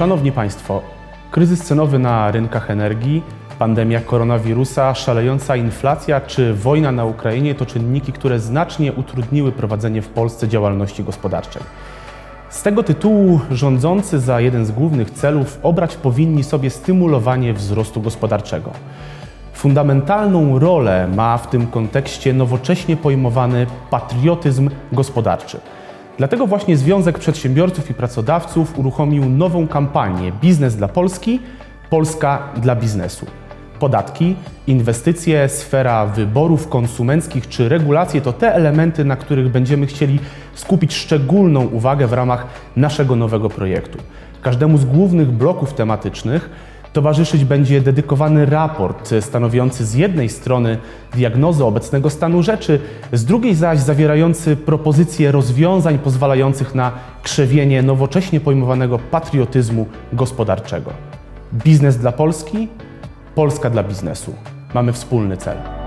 Szanowni Państwo, kryzys cenowy na rynkach energii, pandemia koronawirusa, szalejąca inflacja czy wojna na Ukrainie to czynniki, które znacznie utrudniły prowadzenie w Polsce działalności gospodarczej. Z tego tytułu rządzący za jeden z głównych celów obrać powinni sobie stymulowanie wzrostu gospodarczego. Fundamentalną rolę ma w tym kontekście nowocześnie pojmowany patriotyzm gospodarczy. Dlatego właśnie Związek Przedsiębiorców i Pracodawców uruchomił nową kampanię Biznes dla Polski Polska dla biznesu. Podatki, inwestycje, sfera wyborów konsumenckich czy regulacje to te elementy, na których będziemy chcieli skupić szczególną uwagę w ramach naszego nowego projektu. Każdemu z głównych bloków tematycznych towarzyszyć będzie dedykowany raport stanowiący z jednej strony diagnozę obecnego stanu rzeczy, z drugiej zaś zawierający propozycje rozwiązań pozwalających na krzewienie nowocześnie pojmowanego patriotyzmu gospodarczego. Biznes dla Polski, Polska dla biznesu. Mamy wspólny cel.